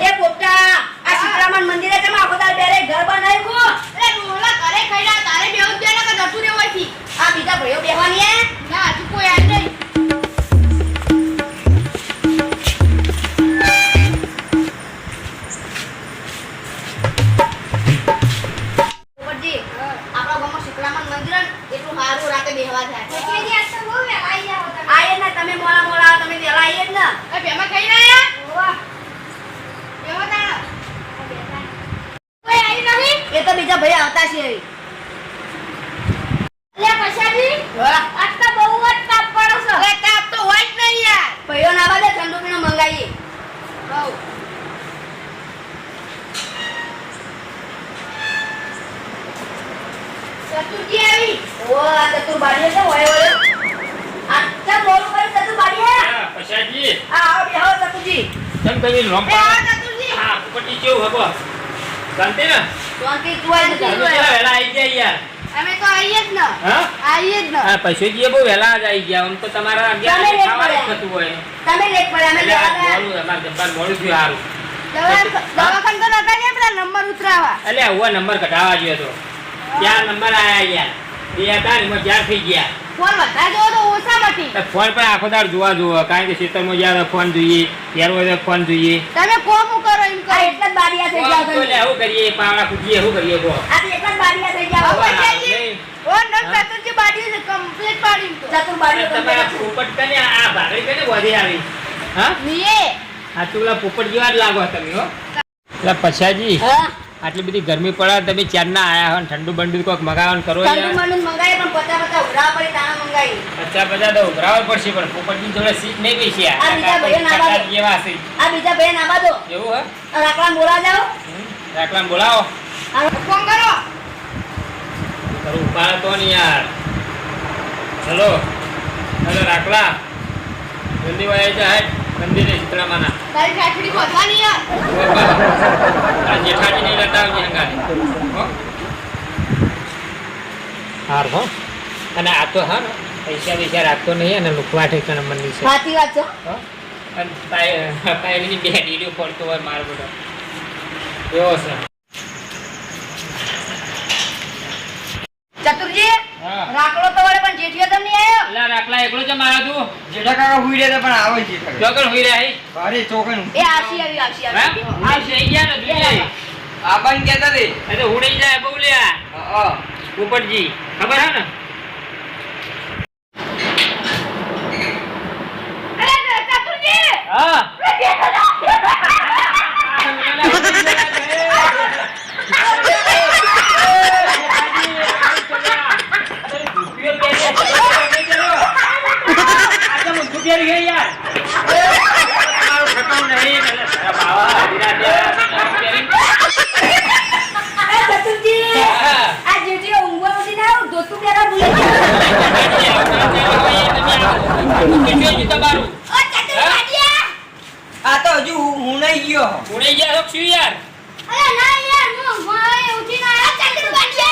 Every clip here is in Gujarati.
એ પોપટા આ શીતળામાન મંદિરે તમે આખો દાડો બેરે ઘર બનાવ્યું? આ બીજા ભાઈઓ બેહવાની હે? પોપટજી ચતુરજી કેમ તમે રોંપા હા ઉપરથી કેવું હબો શાંતિ ને? શાંતિ તું. આય તમે જતી આવી ગયા યાર. અમે તો આવીએ જ ને. હા? આવીએ જ ને. હા પૈસોજી બહુ વહેલા જ આવી ગયા. આમ તો તમારા અગિયાર તમે વાગે લેટ ખાવાનું જ પડ્યા. થતું હોય. તમે લેટ પડ્યા. અમે લેવા મોડું અમારે જમવાનું મોડું થયું સારું દવાખાન તો નતા ગયા પેલા નંબર ઉતરાવા. એટલે આવો નંબર કઢાવા ગયો તો ત્યાં નંબર આયા યાર. બે હતા ને એમાં ચાર થઈ ગયા. ફોન વધારે જોવો તો ફોન પણ આખો દાડ જોવા જોવો કારણ કે ખેતરમાં જ્યારે ફોન જોઈએ ત્યારે હોય ફોન જોઈએ. તમે કોમ કરો એમ કરો એટલા જ બારીયા થઈ જાવ તો તમે. કરીએ પાવડા કૂદીએ શું કરીએ કહો. આ તો જ બારીયા થઈ જાવ હવે હવે આ નહીં. ઓ નક ચતુર્જી બારી કમ્પ્લીટ પાડી તો ચતુર પોપટ કને આ ભાગડી કને વધે આવી? હા? નીએ આ તો પેલા પોપટ જેવા જ લાગો તમે હો. પેલા પછાજી. હા. આટલી બધી ગરમી પડે તમે ચાર ના આયા હોય ઠંડુ બંડુ કોઈક મગાવવાનું કરો પચાસ પચાસ તો ઉઘરાવા પડશે પણ પોપટની જોડે સીટ નહીં પૈસી આ બીજા ભાઈઓ ના બાજુ. જેવા છે? આ બીજા ભાઈ ના બાદો એવું હે? રાખલા બોલા જાઓ. રાખલા બોલાવો. ફોન કરો. તારું ઉપાડ તો નહીં યાર. ચલો ચલો રાખલા. જલ્દી વાય જાય મંદિરે ચિત્રામાના તારી કાઠડી પહોંચવાની યાર. આ જેઠાજી નહીં લેતા આવજે હંગારે હાર હો. અને આ તો હા પૈસા પૈસા રાખતો નહીં અને લુકવા ઠેકાણે મંદિર છે. સાચી વાત છે? અને પાય- પાયલીની બે ડીડીઓ પડતો હોય મારો બધો એવો છે. ચતુરજી હા. તો પણ જેઠિયો તો નહીં આવ્યો. લા રાખલા એકલો છે મારા તું. જેઠા કાકા હુઈ રહ્યા પણ આવે છે કાકા. હુઈ હોઈ રહ્યા અરે ચોકન. એ આસી આવી આસી આવી આ થઈ ગયા ને દુનિયા આબાન કેતા રે. એ તો ઉડી જાય બહુ લ્યા હા ઉપરજી ખબર હે ને અરે ચતુરજી હા અરે ચતુરજી આ જેઠિયો ઊંઘવા ઉઠી ના આવ્યો ધોતું પહેરા ભૂલી ગયો ઓ ચતુરજી આ તો હજુ હું નહીં ગયો અરે ના યાર હું ઊંઘવા ઉઠી ના આવ્યો ચતુરજી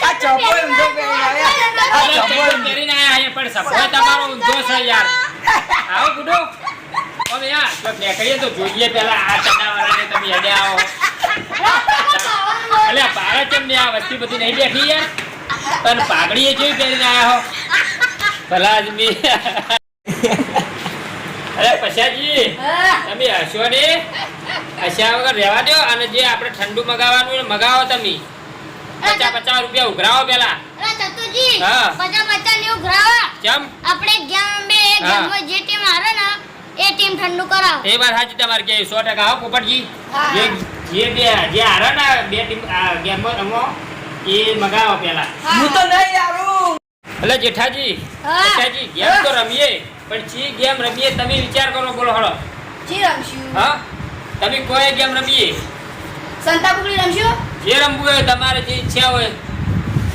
આ ચપ્પલ ઊંધો પહેરીને આવ્યા. આ ચપ્પલ પણ સફાઈ તમારો ઊંધો છે યાર આવો ગુડો અમે યાર તો નીકળીએ તો જોઈએ પેલા આ ચડાવાળાને તમે હેડે આવો. અલે બાળા કેમ ને આ વસ્તી બધી નહીં બેઠી યાર. તને પાઘડીએ જેવી પહેરીને આયા હો. ભલા આદમી. અરે પછાજી તમે હશો ને હસ્યા વગર રહેવા દો અને જે આપણે ઠંડુ મગાવવાનું મગાવો તમે. પચાસ પચાસ રૂપિયા ઉઘરાવો પેલા. કેમ આપણે. જે ટીમ હારે ને એ ટીમ ઠંડુ કરાવો. એ વાત સાચી તમારે કે 100% આવો પોપટજી હા. જે જે બે જે હારે ને બે ટીમ ગેમ રમો એ મગાવો પેલા હું. તો નહીં આવું. એટલે જેઠાજી. જેઠાજી ગેમ તો રમીએ પણ ચી ગેમ રમીએ તમે વિચાર કરો બોલો હળો. જી રમશું. હા? તમે કોઈ ગેમ રમીએ? સંતા કુકડી રમશું? જે રમવું હોય તમારે જે ઈચ્છા હોય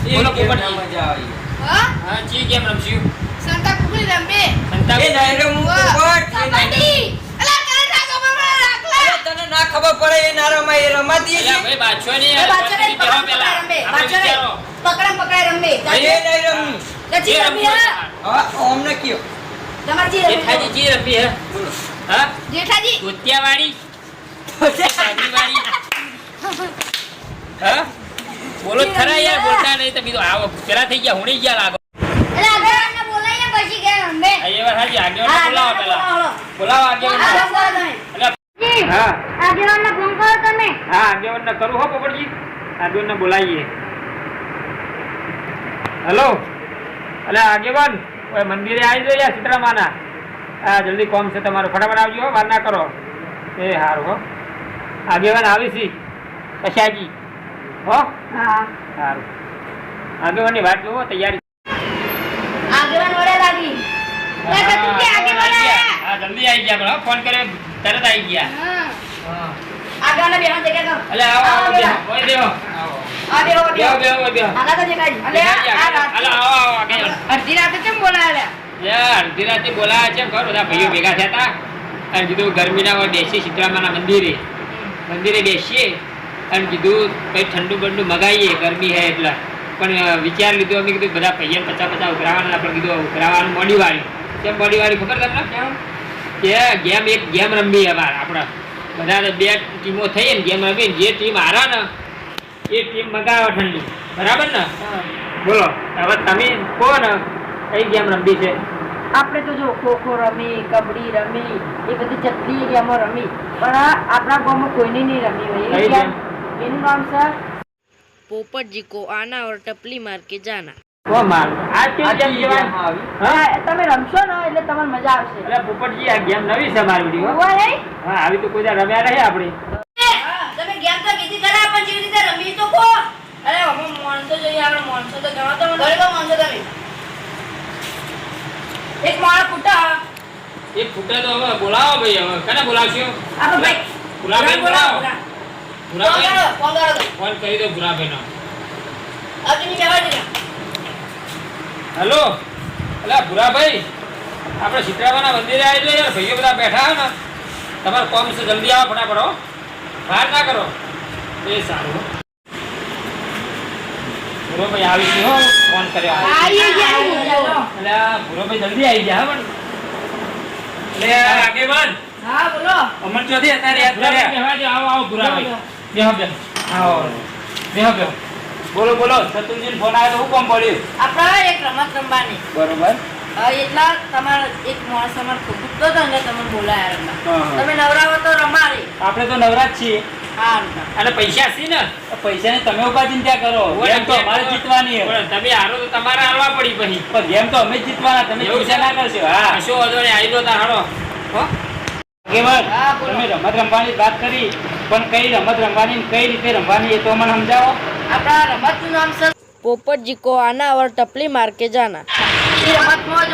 એ બોલો પોપટજી મજા આવી. હા? હા જી ગેમ રમશું. સંતા કુકડી રમે. સંતા એ નહીં રમવું વાહ. પોપટ, એ નહીં કબડ્ડી અલા તને ના ખબર પડે રાખલા. તને ના ખબર પડે એ ના એ રમાતી છે ભાઈ બાદશો ને એ યાર ને પકડી પેલા રમે આપણે ને પકડમ પકડાય રમે. એ નહીં રમવું રમી હા. હા અમને કયો તમારે જી જેઠાજી જી રમી હે. બોલો. હા? જેઠાજી. તોતિયાવાળી સાદીવાળી હા? બોલો ખરા યાર બોલતા નહીં તમે તો આવો. પેલા થઈ ગયા હુણી ગયા લાગો. એટલે પછી ગયા અમે આ એ વાત સાચી આગેવાનને હા, બોલાવો પેલા બોલાવો. બોલાવો આ આગેવાનને. બોલો તમે. એટલે જી, હા. આગળવાળાને ફોન કરો તમે. હા આગેવાનને કરું હો પોપટજી. આગેવાનને બોલાવીએ. હેલો. અલે આગેવાન ઓય મંદિરે આવી યાર સીતરામાના. હા જલ્દી કોમ છે તમારું. ફટાફટ આવજો વાર ના કરો. એ હારું હો. આગેવાન આવીશી. કશાજી હો? હા. સારું આગેવાનની વાત જુઓ તૈયારી. આગેવાન વડે લાગી હા, લે, તું કે આગેવાન આવી ગયા. આયા? હા જલ્દી આવી ગયા બોલો ફોન કર્યો તરત આવી ગયા. હા. આગેવાનને બેહવા જગ્યા કરો. અલે આવો આવો આવો, બેહો. ઓય બેહો. આ બેહો, બેહો. બેહો બેહો બેહો. આગળ તો જેઠાજી. અલે, આ રાત- અલે આવો આવો આગેવાન અડધી રાતે કેમ બોલાવ્યા યાર અડધી રાતે બોલાયા છે ખબર? બધા ભાઈઓ ભેગા થયા હતા. અને કીધું ગરમીના હોય બેસીએ સીતરામાના મંદિરે. મંદિરે બેસીએ. અને કીધું કંઈ ઠંડુ બંડુ મગાવીએ ગરમી હે એટલે. પણ વિચાર લીધો અમે કીધું બધા ભાઈએ પચાસ પચાસ ઉઘરાવાના. પણ કીધું ઉઘરાવાનું મોડી વાળી. કેમ મોડી વાળી? ખબર તમને? કેમ? કે ગેમ એક ગેમ રમવી અમારે આપણે બધાને બે ટીમો થઈ ને ગેમ રમી જે ટીમ હારા ને એ ટીમ મગાવે ઠંડી. બરાબર ને? બોલો હવે તમે કહો ને કઈ ગેમ રમવી છે? આપણે તો જો ખોખો રમી કબડ્ડી રમી એ બધી જેટલી ગેમો રમી. પણ આપણા ગામમાં કોઈની નહીં રમી હોય. એનું નામ છે પોપટજી કો આના ઓર ટપલી માર કે જાના. આ કેવી ગેમ કહેવાય? હા હા, તમે રમશો ને એટલે તમને મજા આવશે. અરે પોપટજી આ ગેમ નવી છે મારી વીડિયો હા આવી તો કોઈ રમ્યા નહીં આપણે. તમે ગેમ તો કીધી ખરા પણ જેવી રીતે રમી તો કહો અરે અમે માણસો જોઈએ આપણે માણસો તો ગણો તો ગણો માણસો તમે. એક માણસ ફૂટા એક ફૂટે તો હવે બોલાવો ભાઈ હવે કને બોલાવશો? આપણે ભાઈ ભૂરાભાઈ બોલાવો. ભૂરાભાઈ ફોન કરો દો ભૂરાભાઈનો આ હેલો. અલા ભુરાભાઈ આપણે સીતરામાના મંદિરે આવી એટલે યાર ભાઈઓ બધા બેઠા હે ને. તમારે કોમ છે જલ્દી આવો ફટાફટ હો. બહાર ના કરો. એ સારું. ભૂરોભાઈ આવી ગયો હો. ફોન કર્યો. એટલે ભૂરોભાઈ જલ્દી આવી ગયા પણ. એટલે આગેવાન. હા બોલો. અમર ચોથી અત્યારે યાદ કર્યા. આવો આવો ભૂરાભાઈ. બેહો બેહો. આવો. બેહો બેહો. બોલો બોલો શત્રુંજીનો ફોન આવ્યો તો હું કોમ પડ્યું? આપણે એક રમત રમવાની? બરોબર. એટલા તમારા એક માણસ અમારે ખૂટતો હતો ને તમને બોલાયા રમવા. તમે નવરાવો તો રમાડી. આપણે તો નવરાજ છીએ. અને પૈસા છે ને? પૈસાની તમે ઊભા ચિંતા કરો. ગેમ તો અમારે જીતવાની છે. તમે હારો તો તમારે હારવા પડી પછી. પણ ગેમ તો અમે જીતવાના તમે પૈસા ચિંતા? ના કરશો. હા. શું વાંધો નહીં આવી દો તાર હારો. હો? આગેવાન, તમે રમત રમવાની વાત કરી. પણ કઈ રમત રમવાની કઈ રીતે રમવાની એ તો મને સમજાવો. આપણા રમતનું આના ઓર ટપલી માર જાના. એ રમતમાં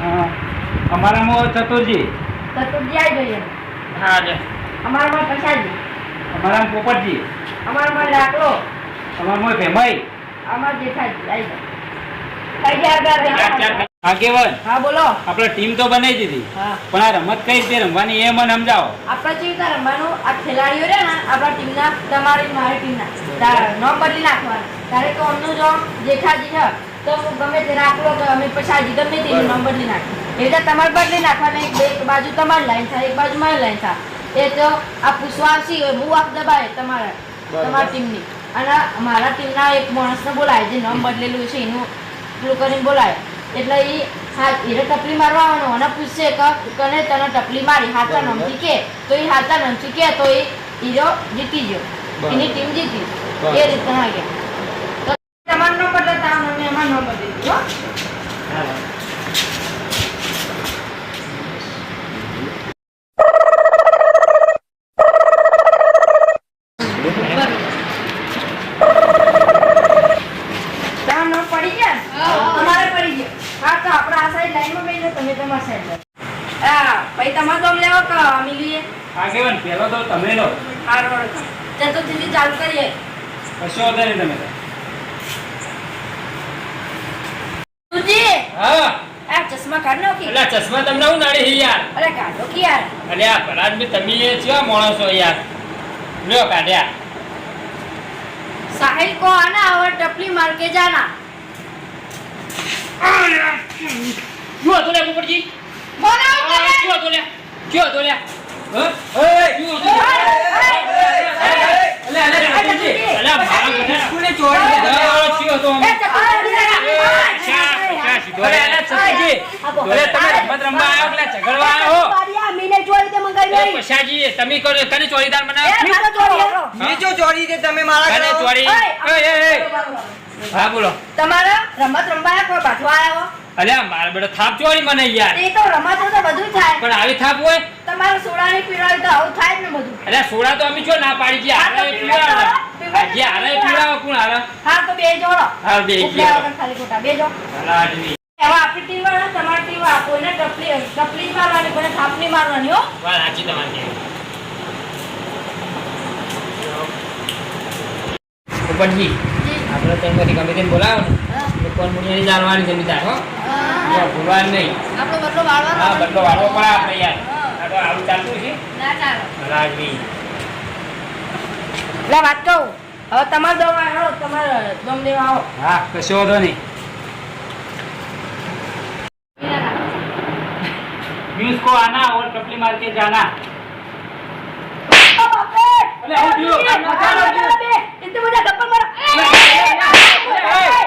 હા અમારામાં ચતુરજી. ચતુરજી આવી ગયો હા લે. અમારામાં પ્રસાદજી. અમાર જેઠાજી આવી જાઓ. કઈ ગયા ચાર આગળ? ચાર આગેવાન હા બોલો. આપણે ટીમ તો બનાવી દીધી. પણ આ રમત કઈ રીતે રમવાની એ મને સમજાવો. આપણે કેવી રીતે રમવાનું આ ખેલાડીઓ રહ્યા ને આપણા ટીમના તમારી મારી ટીમના નામ બદલી નાખવાના. ત્યારે તો અમનું જો જેઠાજી છે. તો હું ગમે તે રાખલો કે અમે પછાજી ગમે તે નામ બદલી નાખી એ રીતે તમારે બદલી નાખવાના. એક એક બાજુ તમારી લાઈન થાય એક બાજુ મારી લાઈન થાય. એ તો આ પૂછવા આવશે હું આપ દબાય તમારા તમારી તમારી ટીમની અને મારા ટીમના એક માણસને બોલાય જે નામ બદલેલું છે એનું પેલું કરીને બોલાય એટલે એ હા એને ટપલી મારવા આવવાનો અને પૂછશે કે કને તને ટપલી મારી હાથા નમથી કે. તો એ હાથા નમથી કે તો એ હીરો જીતી ગયો. એની ટીમ જીતી. એ રીતના ગયા તમારો તમારું લેતા અમે એમાં નંબર દીધું, હો. તમારું નામ પડી ગયા ને? તમારે પડી ગયા હા તો આપણે આ સાઈડ લાઈનમાં બેસી તમે તમારી સાઈડ હા ભાઈ તમારે તો લેવો કે અમે લઈએ આગેવાન પહેલો તો તમે લો હારો ચતુર્થી ચાલુ કરીએ કશો તમે. ચશ્મા કાઢ નાખી. ચશ્મા તમને કો આના હવે ટપલી માર કે જાના શું હતું લે પોપટજી? બોલાવો તમે કે કને ચોરીદાર બનાવ ચોરી છે તમે મારા કને ચોરી. હા બોલો તમારા રમત રમવા કોઈ બાજવા આવ્યો અલે મારા બેટા થાપ ચોરી મને યાર. એ તો રમત તો બધું થાય. પણ આવી થાપ હોય? તમારે સોડાની પીવડાવી તો આવું થાય જ ને બધું. અલ્યા સોડા તો અમે જો ના પાડી ગયા હારે પીવડાવો. જે હારે પીવડાવો કોણ હારે? હા તો બે જોડો. હા બે જોડો. ખાલી ખોટા બે જોડો. આદમી. હવે આપણી ટીમ વાળા તમારી ટીમ આપો ને ટપલી ટપલી મારવાની પણ થાપની મારવાની હો. વાહ સાચી તમારી ઉપરજી આપણે ત્યાંમાંથી ગમે તેમ બોલાવો ને કોણ મુનિયાની જાણવાની જમીદાર હો. ભૂલવાનું નહીં આપણો બદલો વાળવાનો હા બદલો વાળવો પડે આપણે યાર હા. આ તો આવું ચાલતું છે ના ચાલો ભલા આદમી લે વાત કહું હવે તમારે દવા આવો તમારે દમ દેવા આવો હા કશો વાંધો નહીં न्यूज को आना और टपली मार के जाना अरे आओ दियो इतने मुझे गप्पा मारा શાંતિ જામો.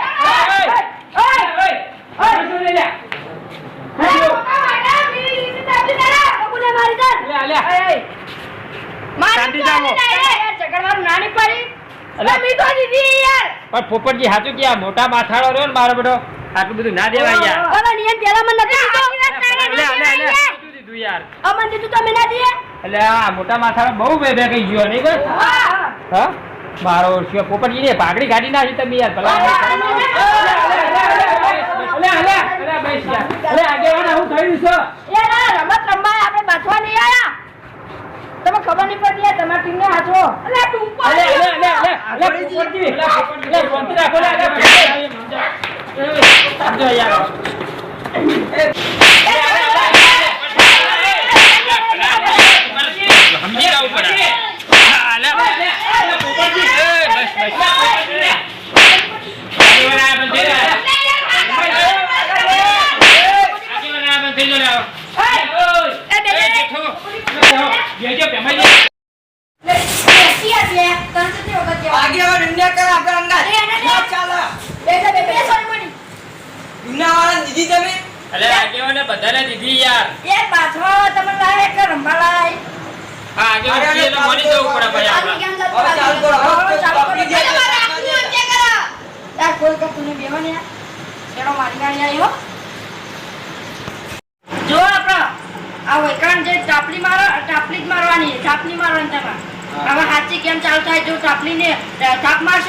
પણ પોપટજી સાચું કે મોટા માથાળો રહ્યો ને મારો બધો આટલું બધું ના દેવાય યાર મોટા માથાળો બહુ બે બે કઈ ગયો નહીં હા મારો શિવ પોપટજી ને પાઘડી કાઢી નાખી તમે યાર ભલા અલે અલે અલે બેસ યાર. અલે આગેવાન આવું થયું છે. રમત રમવા આપણે બાથવા નહીં આયા. તમે ખબર નહીં પડતી આ તમારી ટીમને હાચો અલે તું અલે અલે અલે અલે અલે અલે અલે અલે અલે અલે અલે અલે અલે સમજો યાર સમજી જવું પડે અલે અલે પોપટજી એ બસ બસ આગેવાન આ બંધ થઈ જાય આગેવાન આ બંધ થઈ જાય ઓય એ જેઠો જેજો પેમાઈ જાય બેસી આટલે તને કેટલી વખત કહેવાનું? આગેવાન ઇન્ડિયા કર આપણે અંગાત. એ એને ના ચાલે. બેસો બે બેસો ને મણી. ઇન્ડિયાવાળાને દીધી તમે? અલે બધાને દીધી યાર. એ પાછો તમે લાય કે રમવા લાય હા આગેવાન કીએ તો મરી જવું પડે ભાઈ આપણે હવે ચાલુ કરો, હવે ચાલુ કરો. અરે મારે આખું વચ્ચે કરો. યાર કોઈ કપ તું બેવાની યાર એનો મારી ગાડી આવી જો આપણો આ વૈકણ જે ટાપલી મારો ટાપલી જ મારવાની ટાપલી મારવાની તમારે હવે હાચી કેમ ચાલુ થાય જો ટાપલી ને ટાપ ને તમારી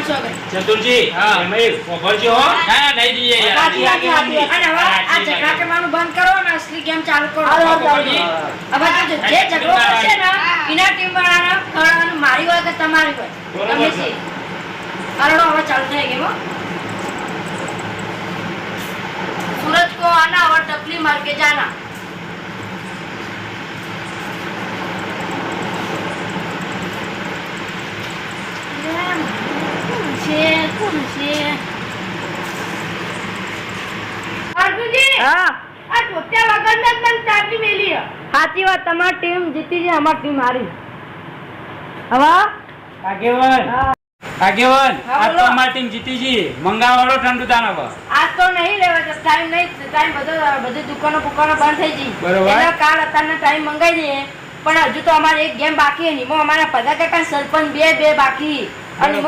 પાંગડ મારશો હવે ચતુરજી હા. એમાં ખોભરજો હો ના ના નહીં દઈએ યાર હાચી, હાચી, હાચી. અને હવે આ ઝઘડા કરવાનું બંધ કરો અને અસલી ગેમ ચાલુ કરો પોપટજી. હવે જો જે ઝઘડો કરશે ને એના ટીમ વાળાને ખવડાવવાનું મારી હોય કે તમારી હોય બરોબર તમે છે. સી હરડો હવે ચાલુ થઈ ગઈ હો सूरज को आना और टपली मार के जाना સાચી વાત તમારી ટીમ જીતી છે અમારી ટીમ હારી. હવે? આગેવાન આગેવાન હા, તો અમારી ટીમ જીતી જી મંગાવાળો ઠંડુ તાનો બસ આજ તો નહીં લેવા તો ટાઈમ નહીં ટાઈમ બધો બધી દુકાનો બંધ થઈ ગઈ. બરોબર. એટલે કાલ અત્યારનો ટાઈમ મંગાવી દઈએ. પણ હજુ તો અમારે એક ગેમ બાકી છે એમાં અમારા પદા સરપંચ બે બે બાકી. અને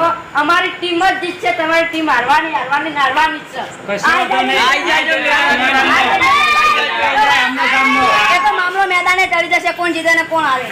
અમારી ટીમ જ જીતશે તમારી ટીમ હારવાની હારવાની હારવાની જ છે. મામલો મેદાને ચડી જશે કોણ જીતે ને કોણ હારે.